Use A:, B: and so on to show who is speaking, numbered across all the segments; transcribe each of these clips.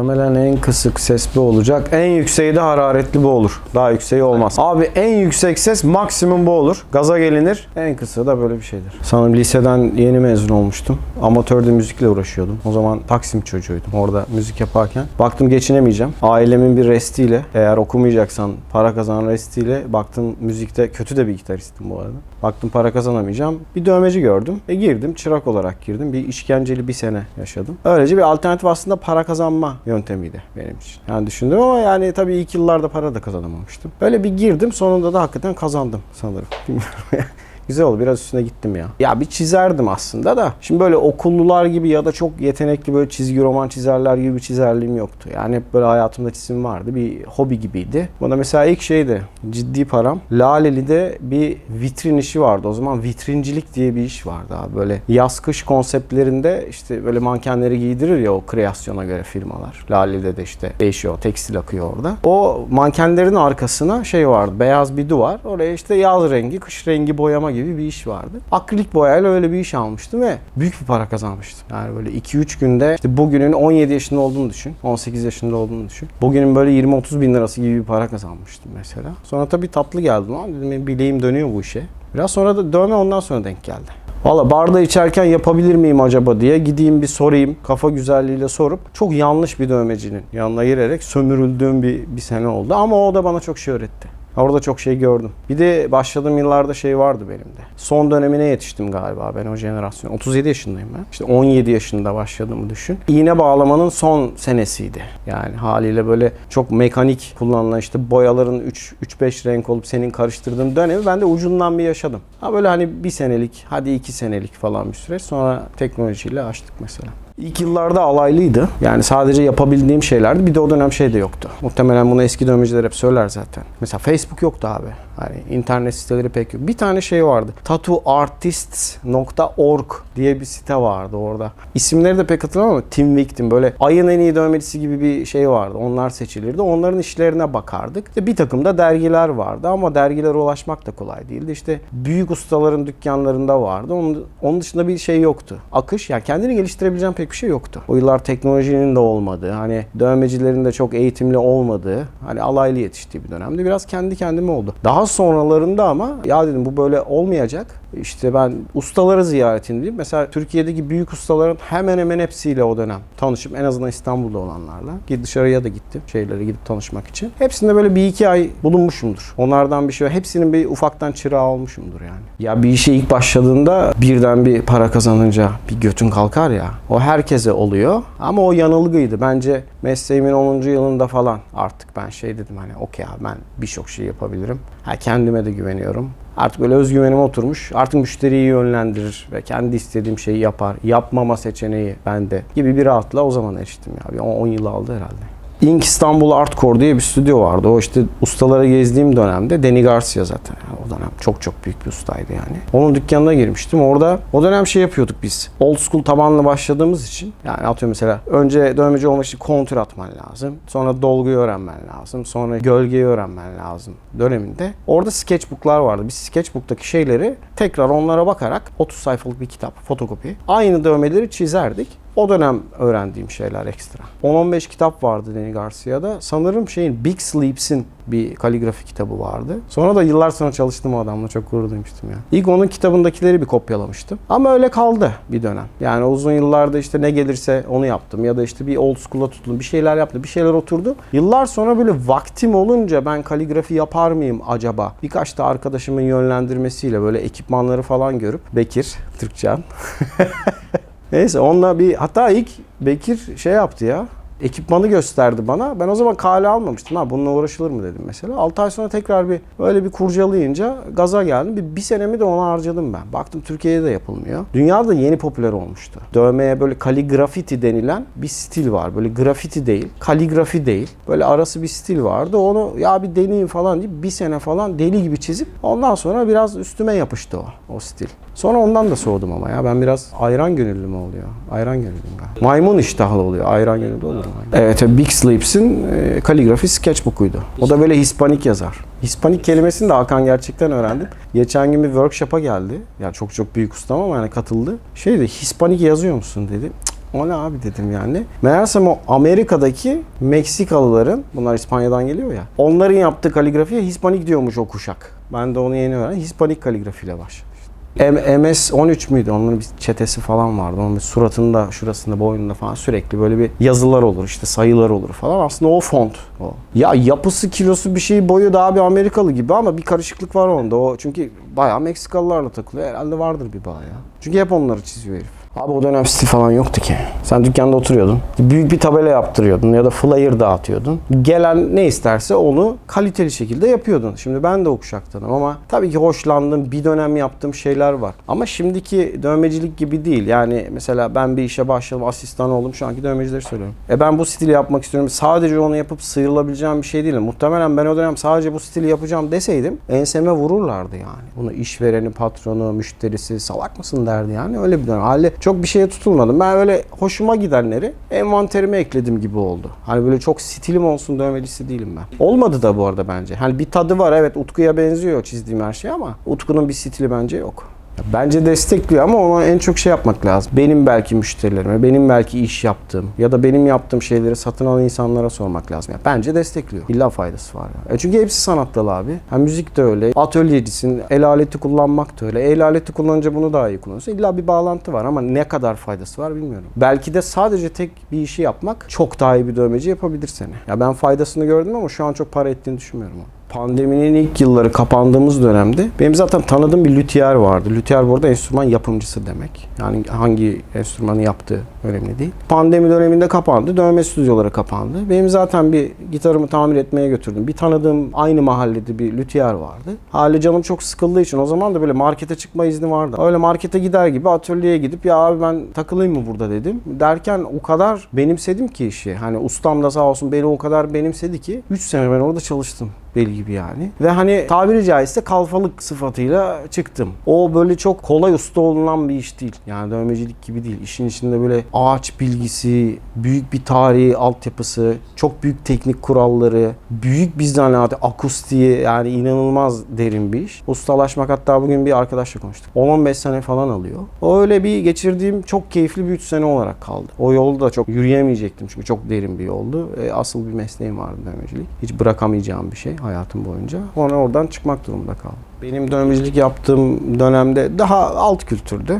A: Muhtemelen en kısık ses bu olacak. En yükseği de hararetli bu olur. Daha yükseği olmaz. Abi en yüksek ses maksimum bu olur. Gaza gelinir. En kısa da böyle bir şeydir. Sanırım liseden yeni mezun olmuştum. Amatörde müzikle uğraşıyordum. O zaman Taksim çocuğuydum. Orada müzik yaparken. Baktım geçinemeyeceğim. Ailemin bir restiyle eğer okumayacaksan para kazanan restiyle baktım müzikte kötü de bir gitaristim bu arada. Baktım para kazanamayacağım. Bir dövmeci gördüm. E girdim. Çırak olarak girdim. Bir işkenceli bir sene yaşadım. Öylece bir alternatif aslında para kazanma yöntemiydi benim için. Yani düşündüm ama yani tabii ilk yıllarda para da kazanamamıştım. Böyle bir girdim. Sonunda da hakikaten kazandım sanırım. Bilmiyorum ya. Güzel oldu. Biraz üstüne gittim ya. Ya bir çizerdim aslında da. Şimdi böyle okullular gibi ya da çok yetenekli böyle çizgi roman çizerler gibi bir çizerliğim yoktu. Yani hep böyle hayatımda çizim vardı. Bir hobi gibiydi. Bana mesela ilk şeydi. Ciddi param. Laleli'de bir vitrin işi vardı. O zaman vitrincilik diye bir iş vardı abi. Böyle yaz kış konseptlerinde işte böyle mankenleri giydirir ya o kreasyona göre firmalar. Laleli'de de işte değişiyor. Tekstil akıyor orada. O mankenlerin arkasına şey vardı. Beyaz bir duvar. Oraya işte yaz rengi, kış rengi boyama gibi bir iş vardı. Akrilik boyayla öyle bir iş almıştım ve büyük bir para kazanmıştım. Yani böyle 2-3 günde işte bugünün 17 yaşında olduğunu düşün. 18 yaşında olduğunu düşün. Bugünün böyle 20-30 bin lirası gibi bir para kazanmıştım mesela. Sonra tabii tatlı geldi lan. Dedim bileğim dönüyor bu işe. Biraz sonra da dövme ondan sonra denk geldi. Valla barda içerken yapabilir miyim acaba diye gideyim bir sorayım. Kafa güzelliğiyle sorup çok yanlış bir dövmecinin yanına girerek sömürüldüğüm bir, bir sene oldu. Ama o da bana çok şey öğretti. Orada çok şey gördüm. Bir de başladığım yıllarda şey vardı benim de. Son dönemine yetiştim galiba ben o jenerasyon. 37 yaşındayım ben. İşte 17 yaşında başladığımı düşün. İğne bağlamanın son senesiydi. Yani haliyle böyle çok mekanik kullanılan işte boyaların 3-5 renk olup senin karıştırdığın dönemi ben de ucundan bir yaşadım. Ha böyle hani bir senelik, hadi iki senelik falan bir süreç. Sonra teknolojiyle açtık mesela. İlk yıllarda alaylıydı. Yani sadece yapabildiğim şeylerdi. Bir de o dönem şey de yoktu. Muhtemelen bunu eski dövmeciler hep söyler zaten. Mesela Facebook yoktu abi. Hani internet siteleri pek yok. Bir tane şey vardı. tattooartists.org diye bir site vardı orada. İsimleri de pek hatırlamam ama Tim Victim böyle ayın en iyi dövmecisi gibi bir şey vardı. Onlar seçilirdi. Onların işlerine bakardık. İşte bir takım da dergiler vardı ama dergilere ulaşmak da kolay değildi. İşte büyük ustaların dükkanlarında vardı. Onun, onun dışında bir şey yoktu. Akış yani kendini geliştirebileceğin pek bir şey yoktu. O yıllar teknolojinin de olmadığı, hani dövmecilerin de çok eğitimli olmadığı, hani alaylı yetiştiği bir dönemde biraz kendi kendime oldu. Daha sonralarında ama ya dedim bu böyle olmayacak. İşte ben ustaları ziyaretindeyim. Mesela Türkiye'deki büyük ustaların hemen hemen hepsiyle o dönem tanışıp en azından İstanbul'da olanlarla. Git dışarıya da gittim şeylere gidip tanışmak için. Hepsinde böyle bir iki ay bulunmuşumdur. Onlardan bir şey Hepsinin bir ufaktan çırağı olmuşumdur yani. Ya bir işe ilk başladığında birden bir para kazanınca bir götün kalkar ya. O herkese oluyor. Ama o yanılgıydı. Bence mesleğimin 10. yılında falan artık ben şey dedim hani okey ben birçok şey yapabilirim. Ha, kendime de güveniyorum. Artık böyle özgüvenim oturmuş. Artık müşteriyi yönlendirir ve kendi istediğim şeyi yapar. Yapmama seçeneği bende gibi bir rahatla o zaman eriştim ya. Bir 10 yıl aldı herhalde. Ink İstanbul Artcore diye bir stüdyo vardı. O işte ustalara gezdiğim dönemde Danny Garcia zaten. Yani çok çok büyük bir ustaydı yani. Onun dükkanına girmiştim. Orada o dönem şey yapıyorduk biz. Old school tabanlı başladığımız için. Yani atıyorum mesela önce dövmeci olmak için kontür atman lazım. Sonra dolguyu öğrenmen lazım. Sonra gölgeyi öğrenmen lazım döneminde. Orada sketchbooklar vardı. Biz sketchbook'taki şeyleri tekrar onlara bakarak 30 sayfalık bir kitap, fotokopi. Aynı dövmeleri çizerdik. O dönem öğrendiğim şeyler ekstra. 10-15 kitap vardı Danny Garcia'da. Sanırım şeyin Big Sleeps'in bir kaligrafi kitabı vardı. Sonra da yıllar sonra çalıştım o adamla. Çok gurur duymuştum ya. İlk onun kitabındakileri bir kopyalamıştım. Ama öyle kaldı bir dönem. Yani uzun yıllarda işte ne gelirse onu yaptım. Ya da işte bir old school'a tutundum. Bir şeyler yaptım. Bir şeyler oturdu. Yıllar sonra böyle vaktim olunca ben kaligrafi yapar mıyım acaba? Birkaç da arkadaşımın yönlendirmesiyle böyle ekipmanları falan görüp Bekir, Türkçen. Neyse onunla bir hatta ilk Bekir şey yaptı ya. Ekipmanı gösterdi bana. Ben o zaman kale almamıştım. Ha bununla uğraşılır mı dedim mesela. 6 ay sonra tekrar bir böyle bir kurcalayınca gaza geldim. Bir, bir senemi de ona harcadım ben. Baktım Türkiye'de de yapılmıyor. Dünyada yeni popüler olmuştu. Dövmeye böyle kaligrafiti denilen bir stil var. Böyle grafiti değil, kaligrafi değil. Böyle arası bir stil vardı. Onu ya bir deneyeyim falan deyip bir sene falan deli gibi çizip ondan sonra biraz üstüme yapıştı o, o stil. Sonra ondan da soğudum ama ya. Ben biraz ayran gönüllü mü oluyor? Ayran gönüllü galiba. Maymun iştahlı oluyor. Ayran gönüllü olur mu? Evet, Big Sleeps'in e, kaligrafi sketchbook'uydu. O da böyle Hispanik yazar. Hispanik kelimesini de Hakan gerçekten öğrendim. Geçen gün bir workshop'a geldi. Yani çok çok büyük ustam ama yani katıldı. Şey dedi, Hispanik yazıyor musun dedi. O ne abi dedim yani. Meğersem o Amerika'daki Meksikalıların, bunlar İspanya'dan geliyor ya. Onların yaptığı kaligrafiye Hispanik diyormuş o kuşak. Ben de onu yeni öğrendim. Hispanik kaligrafiyle başladım. M- MS 13 müydü? Onun bir çetesi falan vardı. Onun bir suratında, şurasında, boynunda falan sürekli böyle bir yazılar olur, işte sayılar olur falan. Aslında o font o. Ya yapısı, kilosu bir şey boyu daha bir Amerikalı gibi ama bir karışıklık var onda. O çünkü bayağı Meksikalılarla takılıyor. Herhalde vardır bir bağ ya. Çünkü hep onları çiziyor herif. Abi o dönem stil falan yoktu ki. Sen dükkanda oturuyordun. Büyük bir tabela yaptırıyordun ya da flyer dağıtıyordun. Gelen ne isterse onu kaliteli şekilde yapıyordun. Şimdi ben de o kuşaktanım ama tabii ki hoşlandığım bir dönem yaptığım şeyler var. Ama şimdiki dövmecilik gibi değil. Yani mesela ben bir işe başladım, asistan oldum. Şu anki dövmecileri söylüyorum. E ben bu stili yapmak istiyorum. Sadece onu yapıp sıyrılabileceğim bir şey değil. Muhtemelen ben o dönem sadece bu stili yapacağım deseydim enseme vururlardı yani. Bunu işvereni, patronu, müşterisi salak mısın derdi yani. Öyle bir dönem. Hali çok bir şeye tutulmadım. Ben öyle hoşuma gidenleri envanterime ekledim gibi oldu. Hani böyle çok stilim olsun dövmecisi değilim ben. Olmadı da bu arada bence. Hani bir tadı var evet Utku'ya benziyor çizdiğim her şey ama Utku'nun bir stili bence yok. Bence destekliyor ama ona en çok şey yapmak lazım. Benim belki müşterilerime, benim belki iş yaptığım ya da benim yaptığım şeyleri satın alan insanlara sormak lazım. Ya bence destekliyor. İlla faydası var. ya. E çünkü hepsi sanat dalı abi. Ha, müzik de öyle. Atölyecisin. El aleti kullanmak da öyle. El aleti kullanınca bunu daha iyi kullanıyorsun. İlla bir bağlantı var ama ne kadar faydası var bilmiyorum. Belki de sadece tek bir işi yapmak çok daha iyi bir dövmeci yapabilir seni. Ya ben faydasını gördüm ama şu an çok para ettiğini düşünmüyorum. onu. Pandeminin ilk yılları kapandığımız dönemde benim zaten tanıdığım bir lüthiyer vardı. Lüthiyer bu arada enstrüman yapımcısı demek. Yani hangi enstrümanı yaptığı önemli değil. Pandemi döneminde kapandı. Dövme stüdyoları kapandı. Benim zaten bir gitarımı tamir etmeye götürdüm. Bir tanıdığım aynı mahallede bir lüthiyer vardı. Hali canım çok sıkıldığı için o zaman da böyle markete çıkma izni vardı. Öyle markete gider gibi atölyeye gidip ya abi ben takılayım mı burada dedim. Derken o kadar benimsedim ki işi. Hani ustam da sağ olsun beni o kadar benimsedi ki 3 sene ben orada çalıştım deli gibi yani. Ve hani tabiri caizse kalfalık sıfatıyla çıktım. O böyle çok kolay usta olunan bir iş değil. Yani dövmecilik gibi değil. İşin içinde böyle ağaç bilgisi, büyük bir tarihi altyapısı, çok büyük teknik kuralları, büyük bir zanaat, akustiği yani inanılmaz derin bir iş. Ustalaşmak hatta bugün bir arkadaşla konuştuk. 10-15 sene falan alıyor. O öyle bir geçirdiğim çok keyifli bir 3 sene olarak kaldı. O yolda da çok yürüyemeyecektim çünkü çok derin bir yoldu. E, asıl bir mesleğim vardı dövmecilik. Hiç bırakamayacağım bir şey hayatım boyunca. Ona oradan çıkmak durumunda kaldım. Benim dövmecilik yaptığım dönemde daha alt kültürdü.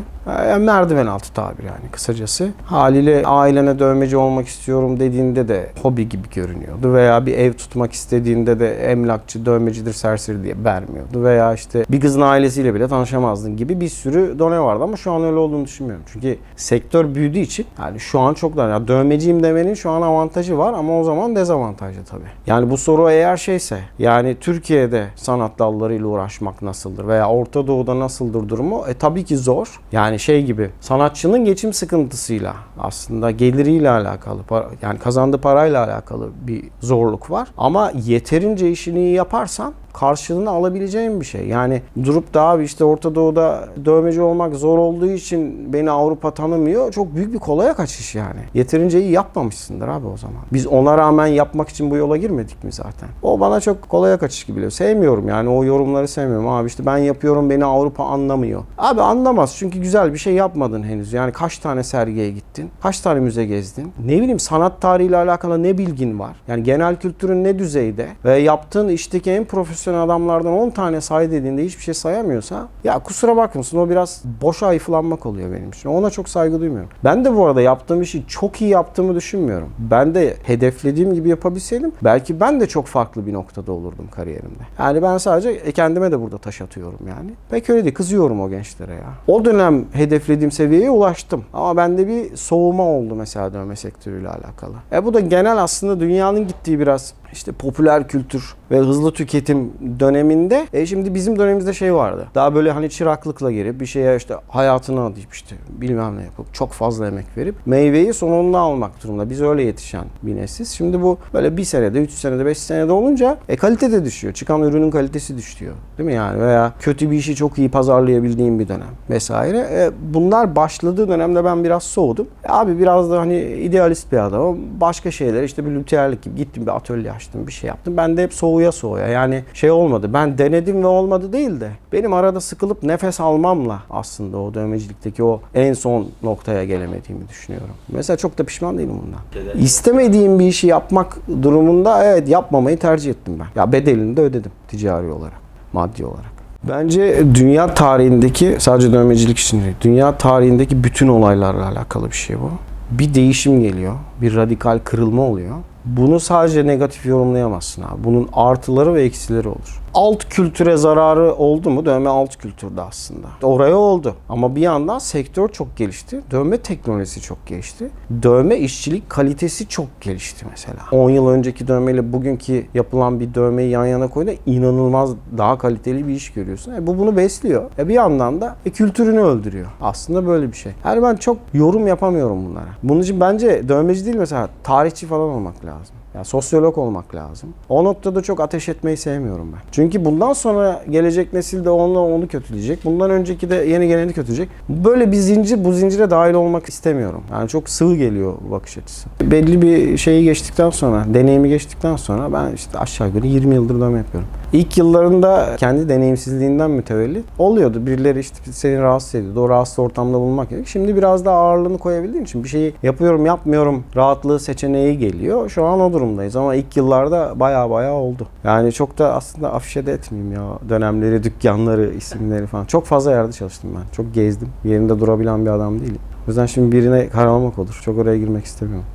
A: Merdiven altı tabir yani kısacası. Haliyle ailene dövmeci olmak istiyorum dediğinde de hobi gibi görünüyordu. Veya bir ev tutmak istediğinde de emlakçı, dövmecidir, serseri diye vermiyordu. Veya işte bir kızın ailesiyle bile tanışamazdın gibi bir sürü done vardı ama şu an öyle olduğunu düşünmüyorum. Çünkü sektör büyüdüğü için yani şu an çok daha yani dövmeciyim demenin şu an avantajı var ama o zaman dezavantajı tabii. Yani bu soru eğer şeyse yani Türkiye'de sanat dallarıyla uğraşmak nasıldır veya Orta Doğu'da nasıldır durumu? E tabii ki zor. Yani şey gibi sanatçının geçim sıkıntısıyla aslında geliriyle alakalı yani kazandığı parayla alakalı bir zorluk var. Ama yeterince işini iyi yaparsan karşılığını alabileceğin bir şey. Yani durup da abi işte Orta Doğu'da dövmeci olmak zor olduğu için beni Avrupa tanımıyor. Çok büyük bir kolaya kaçış yani. Yeterince iyi yapmamışsındır abi o zaman. Biz ona rağmen yapmak için bu yola girmedik mi zaten? O bana çok kolaya kaçış gibi geliyor. Sevmiyorum yani o yorumları sevmiyorum. Abi işte ben yapıyorum beni Avrupa anlamıyor. Abi anlamaz çünkü güzel bir şey yapmadın henüz. Yani kaç tane sergiye gittin? Kaç tane müze gezdin? Ne bileyim sanat tarihiyle alakalı ne bilgin var? Yani genel kültürün ne düzeyde? Ve yaptığın işteki en profesyonel adamlardan 10 tane say dediğinde hiçbir şey sayamıyorsa ya kusura bakmasın o biraz boşa ayıflanmak oluyor benim için. Ona çok saygı duymuyorum. Ben de bu arada yaptığım işi çok iyi yaptığımı düşünmüyorum. Ben de hedeflediğim gibi yapabilseydim belki ben de çok farklı bir noktada olurdum kariyerimde. Yani ben sadece e, kendime de burada taş atıyorum yani. Pek öyle değil. Kızıyorum o gençlere ya. O dönem hedeflediğim seviyeye ulaştım. Ama bende bir soğuma oldu mesela dövme sektörüyle alakalı. E bu da genel aslında dünyanın gittiği biraz işte popüler kültür ve hızlı tüketim döneminde e şimdi bizim dönemimizde şey vardı. Daha böyle hani çıraklıkla girip bir şeye işte hayatını adayıp işte bilmem ne yapıp çok fazla emek verip meyveyi sonunda almak durumunda. Biz öyle yetişen bir nesiliz. Şimdi bu böyle bir senede, üç senede, beş senede olunca e kalite de düşüyor. Çıkan ürünün kalitesi düşüyor. Değil mi yani? Veya kötü bir işi çok iyi pazarlayabildiğim bir dönem vesaire. E, bunlar başladığı dönemde ben biraz soğudum. E, abi biraz da hani idealist bir adamım. Başka şeyler işte bir lütiyerlik gibi gittim bir atölye açtım bir şey yaptım. Ben de hep soğuya soğuya. Yani şey olmadı. Ben denedim ve olmadı değil de benim arada sıkılıp nefes almamla aslında o dövmecilikteki o en son noktaya gelemediğimi düşünüyorum. Mesela çok da pişman değilim bundan. İstemediğim bir işi yapmak durumunda evet yapmamayı tercih ettim ben. Ya bedelini de ödedim ticari olarak, maddi olarak. Bence dünya tarihindeki sadece dövmecilik için değil, dünya tarihindeki bütün olaylarla alakalı bir şey bu. Bir değişim geliyor, bir radikal kırılma oluyor. Bunu sadece negatif yorumlayamazsın abi. Bunun artıları ve eksileri olur. Alt kültüre zararı oldu mu? Dövme alt kültürde aslında. Oraya oldu. Ama bir yandan sektör çok gelişti. Dövme teknolojisi çok gelişti. Dövme işçilik kalitesi çok gelişti mesela. 10 yıl önceki dövmeyle bugünkü yapılan bir dövmeyi yan yana koyduğunda inanılmaz daha kaliteli bir iş görüyorsun. E bu bunu besliyor. E bir yandan da e, kültürünü öldürüyor. Aslında böyle bir şey. Yani ben çok yorum yapamıyorum bunlara. Bunun için bence dövmeci değil mesela tarihçi falan olmak lazım. Ya sosyolog olmak lazım. O noktada çok ateş etmeyi sevmiyorum ben. Çünkü bundan sonra gelecek nesil de onunla onu kötüleyecek. Bundan önceki de yeni geleni kötüleyecek. Böyle bir zincir, bu zincire dahil olmak istemiyorum. Yani çok sığ geliyor bakış açısı. Belli bir şeyi geçtikten sonra, deneyimi geçtikten sonra ben işte aşağı yukarı 20 yıldır dövme yapıyorum. İlk yıllarında kendi deneyimsizliğinden mütevellit oluyordu. Birileri işte seni rahatsız ediyordu. O rahatsız ortamda bulunmak gerek. Şimdi biraz daha ağırlığını koyabildiğin için bir şeyi yapıyorum yapmıyorum rahatlığı seçeneği geliyor. Şu an o durumdayız ama ilk yıllarda baya baya oldu. Yani çok da aslında afişe de etmeyeyim ya dönemleri, dükkanları, isimleri falan. Çok fazla yerde çalıştım ben. Çok gezdim. Yerinde durabilen bir adam değilim. O yüzden şimdi birine karalamak olur. Çok oraya girmek istemiyorum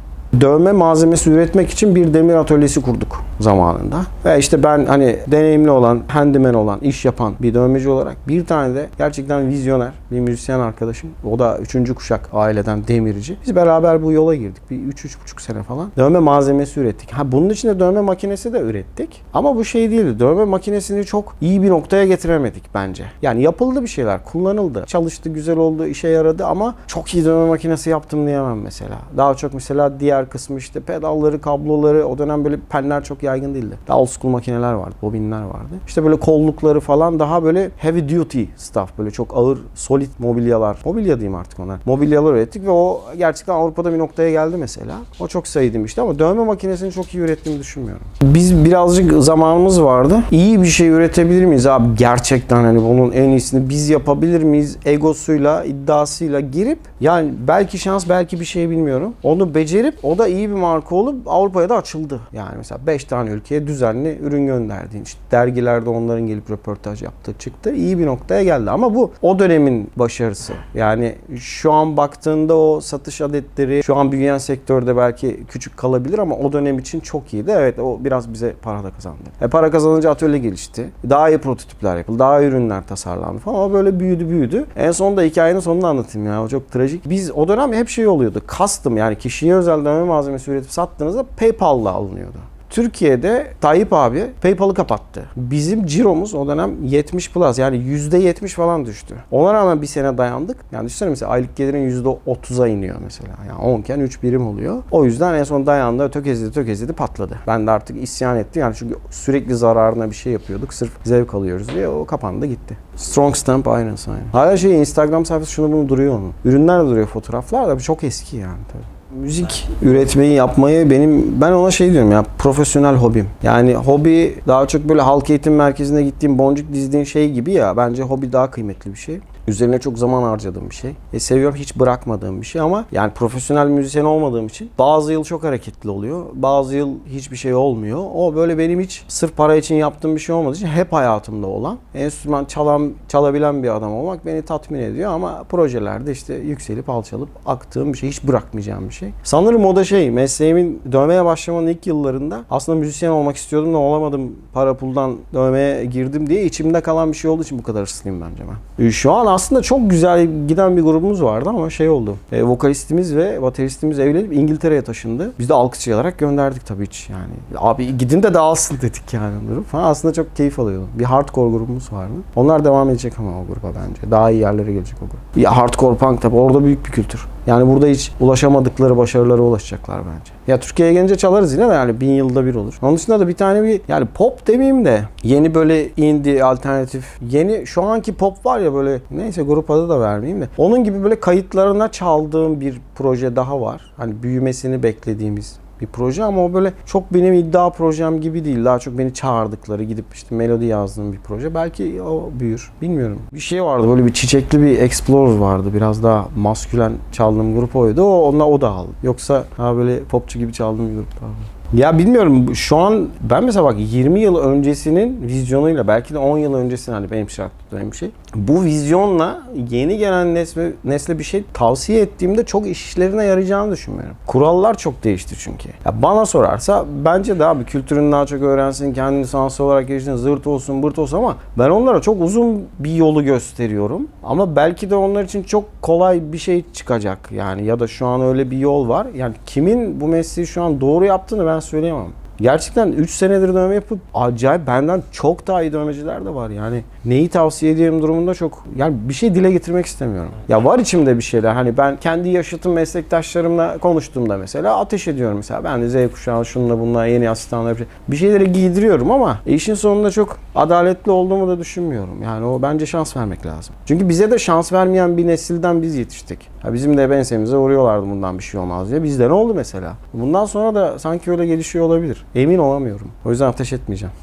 A: dövme malzemesi üretmek için bir demir atölyesi kurduk zamanında. Ve işte ben hani deneyimli olan, handyman olan, iş yapan bir dövmeci olarak bir tane de gerçekten vizyoner bir müzisyen arkadaşım. O da üçüncü kuşak aileden demirci. Biz beraber bu yola girdik. Bir 3-3,5 sene falan. Dövme malzemesi ürettik. Ha bunun için de dövme makinesi de ürettik. Ama bu şey değildi. Dövme makinesini çok iyi bir noktaya getiremedik bence. Yani yapıldı bir şeyler, kullanıldı. Çalıştı, güzel oldu, işe yaradı ama çok iyi dövme makinesi yaptım diyemem mesela. Daha çok mesela diğer kısmı işte pedalları, kabloları o dönem böyle penler çok yaygın değildi. Daha old school makineler vardı, bobinler vardı. İşte böyle kollukları falan daha böyle heavy duty stuff böyle çok ağır solid mobilyalar. Mobilya diyeyim artık ona. Mobilyalar ürettik ve o gerçekten Avrupa'da bir noktaya geldi mesela. O çok sevdiğim işte ama dövme makinesini çok iyi ürettiğimi düşünmüyorum. Biz birazcık zamanımız vardı. İyi bir şey üretebilir miyiz abi? Gerçekten hani bunun en iyisini biz yapabilir miyiz? Egosuyla, iddiasıyla girip yani belki şans belki bir şey bilmiyorum. Onu becerip o da iyi bir marka olup Avrupa'ya da açıldı. Yani mesela 5 tane ülkeye düzenli ürün gönderdiğin işte dergilerde onların gelip röportaj yaptığı çıktı. İyi bir noktaya geldi ama bu o dönemin başarısı. Yani şu an baktığında o satış adetleri şu an büyüyen sektörde belki küçük kalabilir ama o dönem için çok iyiydi. Evet o biraz bize para da kazandı. E para kazanınca atölye gelişti. Daha iyi prototipler yapıldı. Daha iyi ürünler tasarlandı falan ama böyle büyüdü büyüdü. En sonunda hikayenin sonunu anlatayım ya. O çok trajik. Biz o dönem hep şey oluyordu. Custom yani kişiye özel malzemesi üretip sattığınızda PayPal'la alınıyordu. Türkiye'de Tayyip abi PayPal'ı kapattı. Bizim ciromuz o dönem 70 plus yani %70 falan düştü. Ona rağmen bir sene dayandık. Yani düşünsene mesela aylık gelirin %30'a iniyor mesela. Yani 10 iken 3 birim oluyor. O yüzden en son dayandı, tökezledi, tökezledi, patladı. Ben de artık isyan ettim. Yani çünkü sürekli zararına bir şey yapıyorduk. Sırf zevk alıyoruz diye o kapandı gitti. Strong Stamp aynısı aynı. Hala şey Instagram sayfası şunu bunu duruyor onun. Ürünler de duruyor fotoğraflar da çok eski yani tabii müzik üretmeyi yapmayı benim ben ona şey diyorum ya profesyonel hobim. Yani hobi daha çok böyle halk eğitim merkezine gittiğim boncuk dizdiğin şey gibi ya bence hobi daha kıymetli bir şey. Üzerine çok zaman harcadığım bir şey. E, seviyorum hiç bırakmadığım bir şey ama yani profesyonel müzisyen olmadığım için bazı yıl çok hareketli oluyor. Bazı yıl hiçbir şey olmuyor. O böyle benim hiç sırf para için yaptığım bir şey olmadığı için hep hayatımda olan enstrüman çalan, çalabilen bir adam olmak beni tatmin ediyor ama projelerde işte yükselip alçalıp aktığım bir şey. Hiç bırakmayacağım bir şey. Sanırım o da şey mesleğimin dövmeye başlamanın ilk yıllarında aslında müzisyen olmak istiyordum da olamadım. Para puldan dövmeye girdim diye içimde kalan bir şey olduğu için bu kadar ıslıyım bence ben. Şu an aslında çok güzel giden bir grubumuz vardı ama şey oldu. E, vokalistimiz ve bateristimiz evlenip İngiltere'ye taşındı. Biz de alkışlayarak gönderdik tabii hiç yani. Abi gidin de dağılsın dedik yani durum falan. Aslında çok keyif alıyordum. Bir hardcore grubumuz vardı. Onlar devam edecek ama o gruba bence. Daha iyi yerlere gelecek o grup. Ya hardcore punk tabii orada büyük bir kültür. Yani burada hiç ulaşamadıkları başarılara ulaşacaklar bence. Ya Türkiye'ye gelince çalarız yine de yani bin yılda bir olur. Onun dışında da bir tane bir yani pop demeyeyim de yeni böyle indie alternatif yeni şu anki pop var ya böyle neyse grup adı da vermeyeyim de onun gibi böyle kayıtlarına çaldığım bir proje daha var. Hani büyümesini beklediğimiz bir proje ama o böyle çok benim iddia projem gibi değil. Daha çok beni çağırdıkları gidip işte melodi yazdığım bir proje. Belki o büyür. Bilmiyorum. Bir şey vardı böyle bir çiçekli bir Explorer vardı. Biraz daha maskülen çaldığım grup oydu. O, onunla o da aldı. Yoksa ha böyle popçu gibi çaldığım bir grup daha var. Ya bilmiyorum şu an ben mesela bak 20 yıl öncesinin vizyonuyla belki de 10 yıl öncesinin hani benim şartlarım bir şey. Bu vizyonla yeni gelen nesle, nesle bir şey tavsiye ettiğimde çok işlerine yarayacağını düşünmüyorum. Kurallar çok değişti çünkü. Ya bana sorarsa bence de abi kültürünü daha çok öğrensin, kendini sanatsal olarak geliştirsin, zırt olsun, bırt olsun ama ben onlara çok uzun bir yolu gösteriyorum. Ama belki de onlar için çok kolay bir şey çıkacak yani ya da şu an öyle bir yol var. Yani kimin bu mesleği şu an doğru yaptığını ben söyleyemem. Gerçekten 3 senedir dövme yapıp acayip benden çok daha iyi dövmeciler de var. Yani neyi tavsiye edeyim durumunda çok yani bir şey dile getirmek istemiyorum. Ya var içimde bir şeyler. Hani ben kendi yaşıtım meslektaşlarımla konuştuğumda mesela ateş ediyorum mesela. Ben de Z kuşağı şununla bununla yeni asistanlar bir, şey. bir şeyleri giydiriyorum ama işin sonunda çok adaletli olduğumu da düşünmüyorum. Yani o bence şans vermek lazım. Çünkü bize de şans vermeyen bir nesilden biz yetiştik. Ya bizim de bensemize uğruyorlardı bundan bir şey olmaz diye. Bizde ne oldu mesela? Bundan sonra da sanki öyle gelişiyor olabilir. Emin olamıyorum. O yüzden ateş etmeyeceğim.